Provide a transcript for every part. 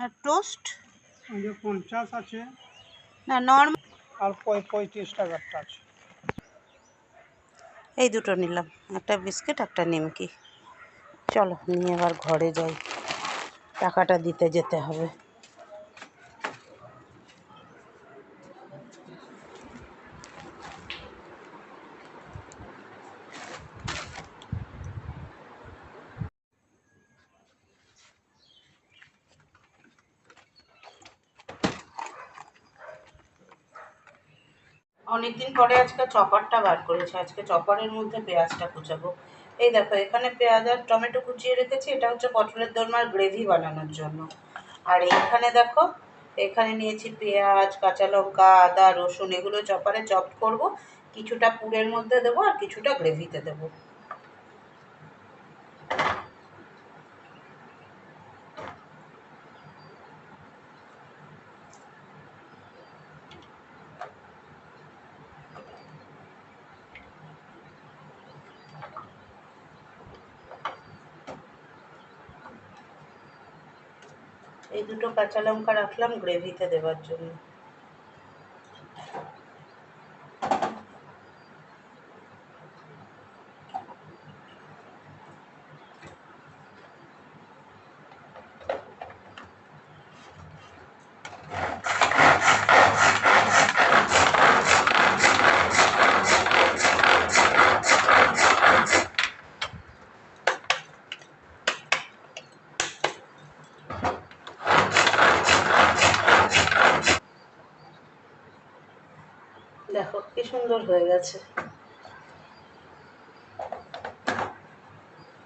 আর toast? ওই যে পঞ্চাশ আছে। না নর্মাল আর পঁয়- পঁয়ত্রিশ টাকারটা আছে। এই দুটো নিলাম। একটা বিস্কিট একটা নিমকি। চলো নিয়ে এবার ঘরে যাই। টাকাটা দিতে যেতে হবে। পরে আজকে চপারটা বার করেছি। আজকে চপারের মধ্যে পেঁয়াজটা কুচাবো। এই দেখো, এখানে পেঁয়াজ আর টমেটো কুচিয়ে রেখেছি। এটা হচ্ছে পটলের দোরমার গ্রেভি বানানোর জন্য। আর এখানে দেখো, এখানে নিয়েছি পেঁয়াজ, কাঁচা লঙ্কা, আদা, রসুন, এগুলো চপারে চপ করব। কিছুটা পুরের মধ্যে দেবো আর কিছুটা গ্রেভিতে দেবো। এই দুটো কাঁচা লঙ্কা রাখলাম গ্রেভিতে দেওয়ার জন্য দেখো কি সুন্দর হয়ে গেছে।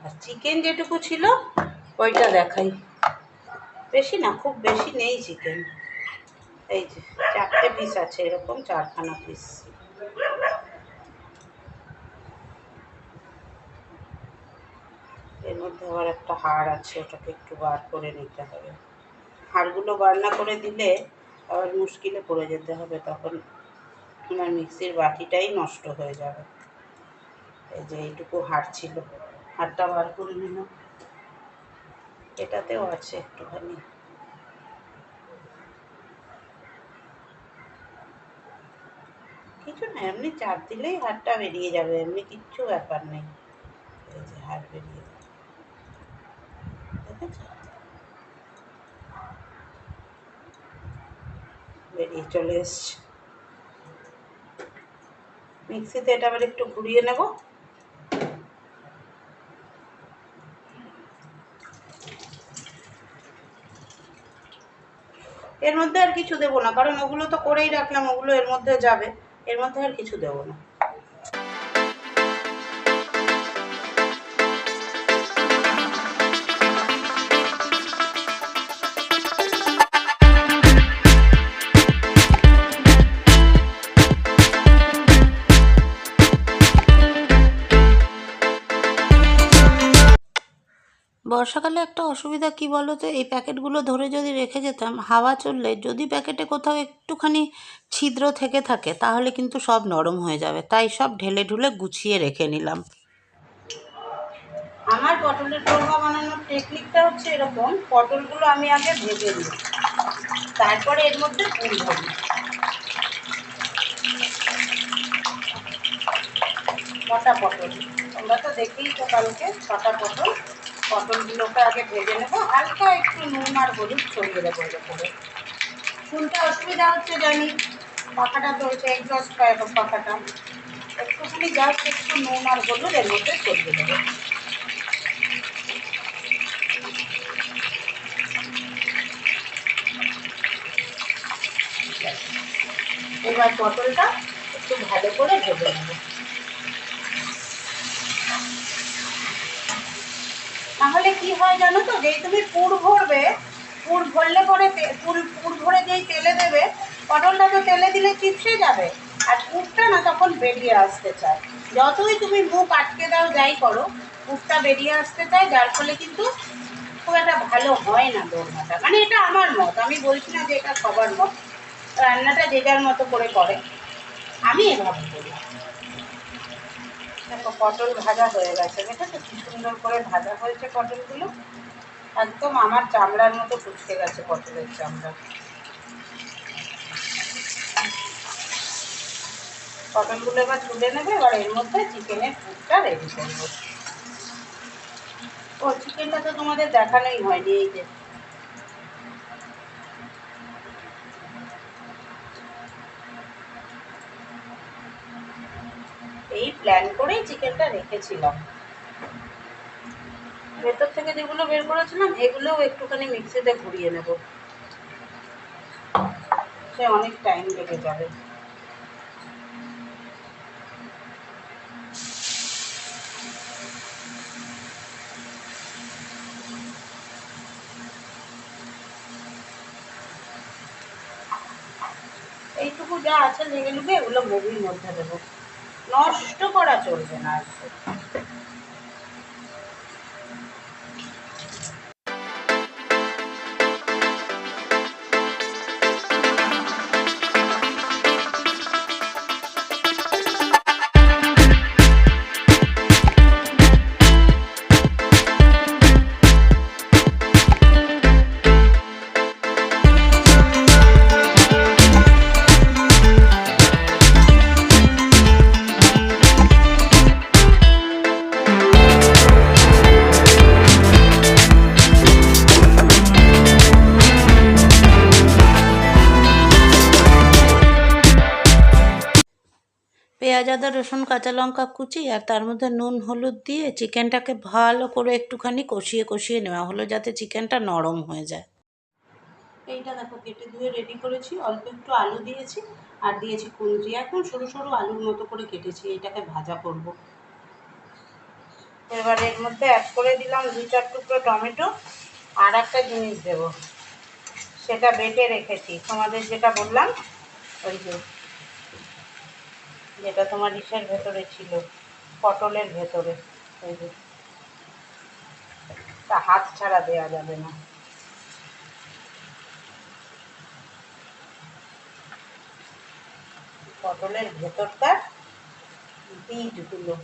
আর চিকেন যেটুকু ছিল, ওইটা দেখাই। বেশি না, খুব বেশি নেই চিকেন এই যে, চারটে পিস আছে, এরকম চারখানা পিস এর মধ্যে আবার একটা হাড় আছে, ওটাকে একটু বার করে নিতে হবে। হাড়গুলো বার না করে দিলে আবার মুশকিলে পড়ে যেতে হবে, তখন আমার মিক্সির বাটিটাই নষ্ট হয়ে যাবে। এই যে এইটুকু হাড় ছিল। হাড়টা বার করে নিলাম এটাতেও আছে একটুখানি। কিছু না, এমনি চাপ দিলেই হাড়টা বেরিয়ে যাবে। এমনি কিচ্ছু ব্যাপার নেই। এই যে হাড় বেরিয়ে যাবে বেরিয়ে চলে এসছে। মিক্সিতে এটা আবার একটু ঘুরিয়ে নেব। এর মধ্যে আর কিছু দেবো না, কারণ ওগুলো তো করেই রাখলাম, ওগুলো এর মধ্যে যাবে, এর মধ্যে আর কিছু দেবো না। একটা অসুবিধা কি বলো তো? এই প্যাকেটগুলো ধরে যদি রেখে যেতাম, হাওয়া চললে, যদি প্যাকেটে কোথাও একটুখানি ছিদ্র থেকে থাকে, তাহলে কিন্তু সব নরম হয়ে যাবে। তাই সব ঢেলে ঢুলে গুছিয়ে রেখে নিলাম। আমার পটলের দোরমা বানানোর টেকনিকটা হচ্ছে এরকম। পটলগুলো আমি আগে ভেজে দিই তারপরে এর মধ্যে কটা পটল? তোমরা তো দেখেই তো কালকে ছটা পটল। পটলগুলোকে আগে ভেজে নেব, হালকা একটু নুন আর হলুদ ছড়িয়ে দেবো উপরে শুনতে অসুবিধা হচ্ছে জানি পাখাটা চলছে এক্সস্ট পাখাটা একটুখানি জাস্ট একটু নুন আর হলুদ এর মধ্যে ছড়িয়ে দেবো। এবার পটলটা একটু ভালো করে ভেজে নেব। তাহলে কি হয় জানো তো? যেই তুমি পুর ভরবে, পুর ভরলে পরে পুর পুর ভরে যেই তেলে দেবে, পটলটা তো তেলে দিলে চিপসে যাবে। আর পুরটা না তখন বেরিয়ে আসতে চায়। যতই তুমি মুখ আটকে দাও, যাই করো, পুরটা বেরিয়ে আসতে চায়, যার ফলে কিন্তু খুব একটা ভালো হয় না দোরমাটা। মানে এটা আমার মত, আমি বলছি না যে এটা সবার মত। রান্নাটা যে যার মতো করে করে। আমি এভাবে করি। দেখো, পটল ভাজা হয়ে গেছে। দেখেছ কি সুন্দর করে ভাজা হয়েছে পটলগুলো? একদম আমার চামড়ার মতো কুচকে গেছে পটলের চামড়া। পটলগুলো এবার তুলে নেবে, এবার এর মধ্যে চিকেনের পুরটা রেডি করব। ও, চিকেনটা তো তোমাদের দেখানোই হয়নি, এই যে এই প্ল্যান করেই চিকেনটা রেখেছিলাম। ভেতর থেকে যেগুলো বের করেছিলাম, এগুলোও একটুখানি মিক্সিতে ঘুরিয়ে নেব। সে অনেক টাইম লেগে যাবে। এইটুকু যা আছে লেগে লুগে এগুলো মুভির মধ্যে দেবো। নষ্ট করা চলবে না পেঁয়াজ আদা রসুন, কাঁচা লঙ্কা কুচি আর তার মধ্যে নুন, হলুদ দিয়ে চিকেনটাকে ভালো করে একটুখানি কষিয়ে কষিয়ে নেওয়া হলো যাতে চিকেনটা নরম হয়ে যায়। এইটা দেখো, কেটে ধুয়ে রেডি করেছি। অল্প একটু আলু দিয়েছি আর দিয়েছি কুঞ্জি এখন সরু সরু আলুর মতো করে কেটেছি এটাকে ভাজা করব। এবার এর মধ্যে অ্যাড করে দিলাম দু চার টুকরো টমেটো আর একটা জিনিস দেব। সেটা বেটে রেখেছি। তোমাদের যেটা বললাম, ওই যে যেটা তোমার ইসের ভেতরে ছিল, পটলের ভেতরে। যে। তা হাত ছাড়া দেওয়া যাবে না। পটলের ভেতরটা, বীজগুলো,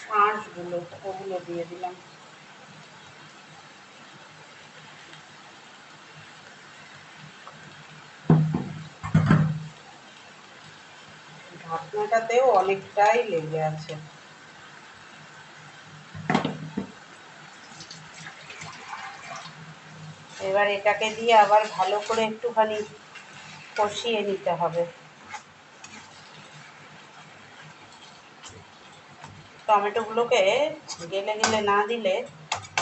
শাঁসগুলো, ওগুলো দিয়ে দিলাম। ঢাকনাটাতেও অনেকটাই লেগে আছে। এবার এটাকে দিয়ে আবার ভালো করে একটুখানি কষিয়ে নিতে হবে। টমেটোগুলোকে গেলে গেলে না দিলে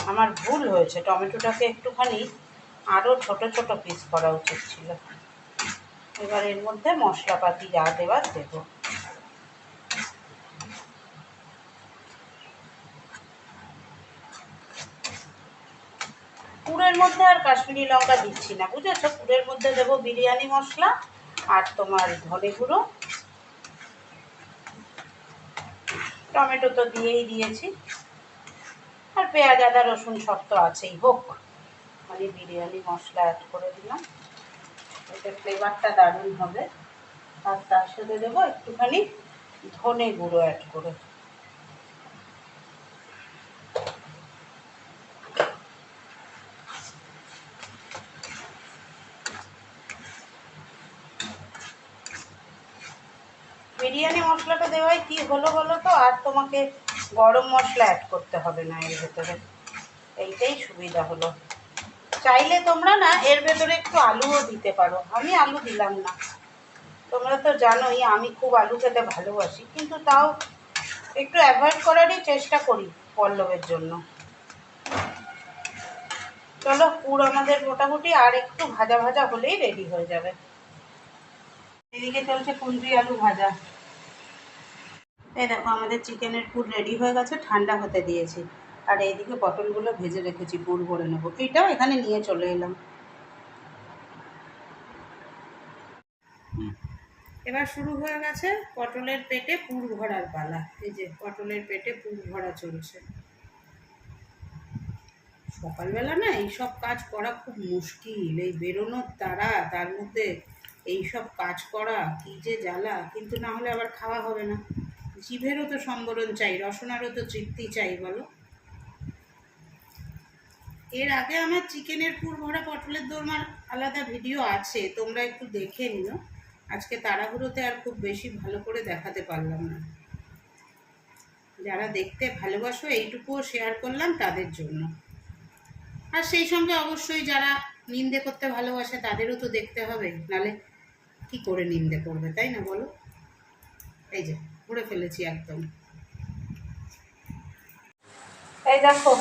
আমার ভুল হয়েছে। টমেটোটাকে একটুখানি আরও ছোট ছোট পিস করা উচিত ছিল। এবার এর মধ্যে মশলাপাতি যা দেওয়ার দেব। পুরের মধ্যে আর কাশ্মীরি লঙ্কা দিচ্ছি না, বুঝেছ? পুরের মধ্যে দেবো বিরিয়ানি মশলা আর তোমার ধনে গুঁড়ো। টমেটো তো দিয়েই দিয়েছি। আর পেঁয়াজ, আদা, রসুন সব তো আছেই। হোক মানে বিরিয়ানি মশলা অ্যাড করে দিলাম। এতে ফ্লেভারটা দারুণ হবে। আর তার সাথে দেবো একটুখানি ধনে গুঁড়ো অ্যাড করে বিরিয়ানি মশলাটা দেওয়ায় কি হলো বলো তো? আর তোমাকে গরম মশলা অ্যাড করতে হবে না, এর ভেতরে। এইটাই সুবিধা হলো। চাইলে তোমরা না, এর ভেতরে একটু আলুও দিতে পারো। আমি আলু দিলাম না। তোমরা তো জানোই, আমি খুব আলু খেতে ভালোবাসি। কিন্তু তাও একটু অ্যাভয়েড করারই চেষ্টা করি পল্লবের জন্য। চলো, পুর আমাদের মোটামুটি আর একটু ভাজা ভাজা হলেই রেডি হয়ে যাবে। এদিকে চলছে কুন্দ্রি আলু ভাজা। এই দেখো, আমাদের চিকেনের পুর রেডি হয়ে গেছে, ঠান্ডা হতে দিয়েছি। আর এইদিকে পটলগুলো ভেজে রেখেছি পুর ভরে নেব। এইটাও এখানে নিয়ে চলে এলাম। এবার শুরু হয়ে গেছে পটলের পেটে পুর ভরার পালা। এই যে, পটলের পেটে পুর ভরা চলছে। সকালবেলা না এইসব কাজ করা খুব মুশকিল। এই বেরোনোর তারা, তার মধ্যে এইসব কাজ করা, কি যে জ্বালা, কিন্তু না হলে আবার খাওয়া হবে না। জিভেরও তো সম্বরণ চাই, রসনারও তো তৃপ্তি চাই, বলো। এর আগে আমার চিকেনের পুর ভরা পটলের দোরমার আলাদা ভিডিও আছে, তোমরা একটু দেখে নিও। আজকে তাড়াহুড়োতে আর খুব বেশি ভালো করে দেখাতে পারলাম না। যারা দেখতে ভালোবাসো, এইটুকুও শেয়ার করলাম তাদের জন্য। আর সেই সঙ্গে অবশ্যই যারা নিন্দে করতে ভালোবাসে, তাদেরও তো দেখতে হবে, নালে কি করে নিন্দে করবে, তাই না, বলো? এই যে। ঘুরে ফেলেছি একদম। এই দেখো,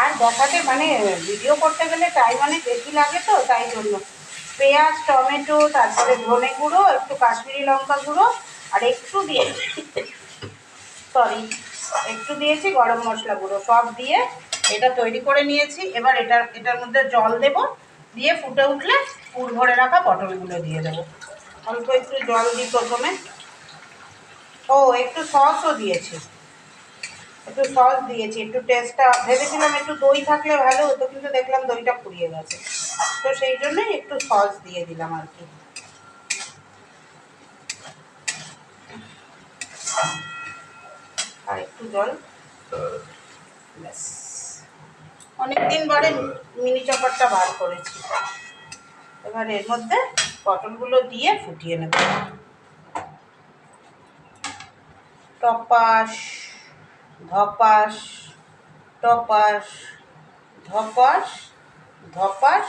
আর দেখাতে মানে ভিডিও করতে গেলে টাইম অনেক বেশি লাগে তো, তাই জন্য। পেঁয়াজ, টমেটো, তারপরে ধনে গুঁড়ো, একটু কাশ্মীরি লঙ্কা গুঁড়ো, আর একটু দিয়েছি সরি একটু দিয়েছি গরম মশলা গুঁড়ো, সব দিয়ে এটা তৈরি করে নিয়েছি। এবার এটার এটার মধ্যে জল দেব, দিয়ে ফুটে উঠলে পুর ভরে রাখা পটলগুলো দিয়ে দেবো। অল্প একটু জল দিই প্রথমে। ও, একটু সসও দিয়েছি। একটু সস দিয়েছি, একটু টেস্টটা, ভেবেছিলাম একটু দই থাকলে ভালো হতো, কিন্তু দেখলাম দইটা ফুরিয়ে গেছে। তো সেই জন্যই একটু সস দিয়ে দিলাম আর কি। আর একটু জল। অনেকদিন পরে মিনি চপারটা বার করেছি। এবার এর মধ্যে পটলগুলো দিয়ে ফুটিয়ে নেব। টপাস, ধপাস টপাস, ধপাস ধপাস,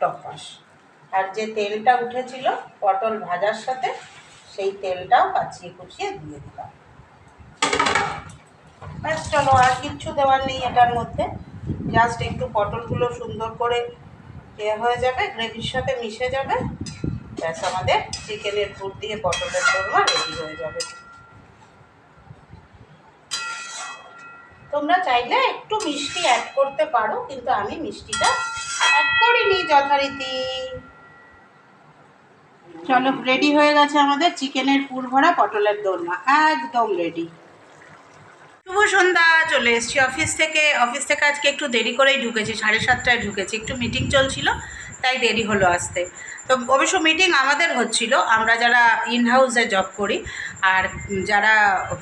টপাস। আর যে তেলটা উঠেছিল পটল ভাজার সাথে, সেই তেলটাও কাচিয়ে কুচিয়ে দিয়ে দিলাম। ব্যাস, চলো, আর কিচ্ছু দেওয়ার নেই এটার মধ্যে। জাস্ট একটু পটলগুলো সুন্দর করে এ হয়ে যাবে, গ্রেভির সাথে মিশে যাবে। ব্যাস, আমাদের চিকেনের পুর দিয়ে পটলের দোরমা রেডি হয়ে যাবে। তোমরা চাইলে একটু মিষ্টি অ্যাড করতে পারো, কিন্তু আমি মিষ্টিটা অ্যাড করিনি যথারীতি। চলো রেডি হয়ে গেছে আমাদের চিকেনের পুর ভরা পটলের দোরমা একদম রেডি শুভ সন্ধ্যা, চলে এসেছি অফিস থেকে। অফিস থেকে আজকে একটু দেরি করেই ঢুকেছি, সাড়ে সাতটায় ঢুকেছি, একটু মিটিং চলছিল, তাই দেরি হলো আসতে। তো অবশ্য মিটিং আমাদের হচ্ছিল, আমরা যারা ইন হাউসে জব করি, আর যারা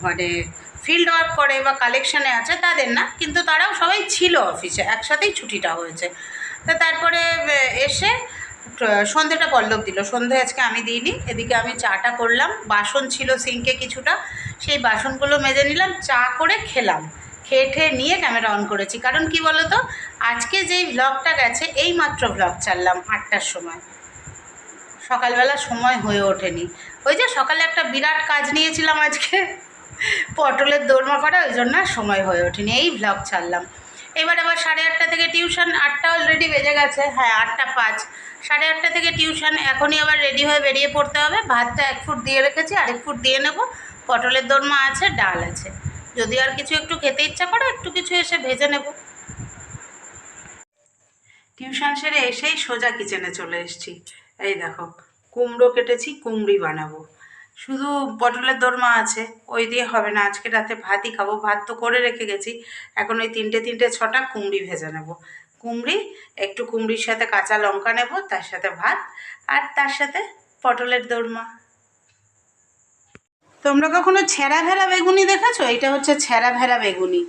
মানে ফিল্ড ওয়ার্ক করে বা কালেকশানে আছে, তাদের না। কিন্তু তারাও সবাই ছিল অফিসে একসাথেই ছুটিটা হয়েছে। তো তারপরে এসে সন্ধেটা পল্লব দিল। সন্ধে আজকে আমি দিইনি, এদিকে আমি চাটা করলাম। বাসন ছিল সিঙ্কে কিছুটা। সেই বাসনগুলো মেজে নিলাম, চা করে খেলাম। খেয়ে ঠেয়ে নিয়ে ক্যামেরা অন করেছি। কারণ কি বলো তো আজকে যেই ভ্লগটা গেছে এই মাত্র ভ্লগ ছাড়লাম আটটার সময়। সকালবেলা সময় হয়ে ওঠেনি। ওই যে সকালে একটা বিরাট কাজ নিয়েছিলাম আজকে। পটলের দোরমা করা ওই জন্য সময় হয়ে ওঠেনি, এই ভ্লগ ছাড়লাম। এবার আবার সাড়ে আটটা থেকে টিউশন আটটা অলরেডি বেজে গেছে হ্যাঁ আটটা পাঁচ। সাড়ে আটটা থেকে টিউশন এখনই আবার রেডি হয়ে বেরিয়ে পড়তে হবে। ভাতটা এক ফুট দিয়ে রেখেছি, আরেক ফুট দিয়ে নেব। পটলের দোরমা আছে, ডাল আছে। যদি আর কিছু একটু খেতে ইচ্ছা করে, একটু কিছু এসে ভেজে নেব। টিউশন সেরে এসেই সোজা কিচেনে চলে এসেছি। এই দেখো, কুমড়ো কেটেছি, কুমড়ি বানাবো। শুধু পটলের দোরমা আছে, ওই দিয়ে হবে না। আজকে রাতে ভাতই খাব। ভাত তো করে রেখে গেছি। এখন ওই তিনটে তিনটে, ছটা কুমড়ি ভেজে নেব। কুমড়ি, একটু কুমড়ির সাথে কাঁচা লঙ্কা নেব, তার সাথে ভাত, আর তার সাথে পটলের দোরমা। তোমরা কখনো ছেঁড়া ভেড়া বেগুনি দেখেছ? এটা হচ্ছে ছেঁড়া ভেড়া বেগুনি।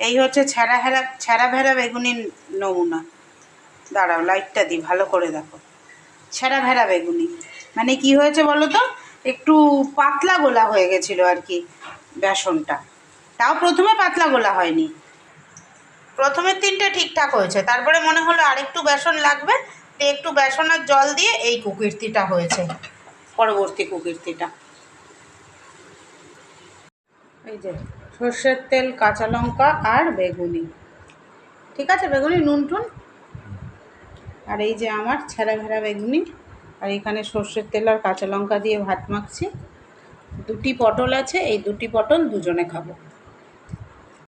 এই হচ্ছে ছেঁড়া ভেড়া ছেঁড়া ভেড়া বেগুনির নমুনা। দাঁড়াও লাইটটা দিই, ভালো করে দেখো। ছেঁড়া ভেড়া বেগুনি। মানে কি হয়েছে বলো তো? একটু পাতলা গোলা হয়ে গেছিল আর কি বেসনটা। তাও প্রথমে পাতলা গোলা হয়নি। প্রথমে তিনটে ঠিকঠাক হয়েছে। তারপরে মনে হলো আরেকটু বেসন লাগবে তো একটু বেসন আর জল দিয়ে এই কুকীর্তিটা হয়েছে। পরবর্তী কুকীর্তিটা। এই যে সর্ষের তেল, কাঁচা লঙ্কা আর বেগুনি। ঠিক আছে? বেগুনি নুন টুন আর এই যে আমার ছেঁড়া ভেড়া বেগুনি। আর এখানে সর্ষের তেল আর কাঁচা লঙ্কা দিয়ে ভাত মাখছি। দুটি পটল আছে, এই দুটি পটল দুজনে খাব।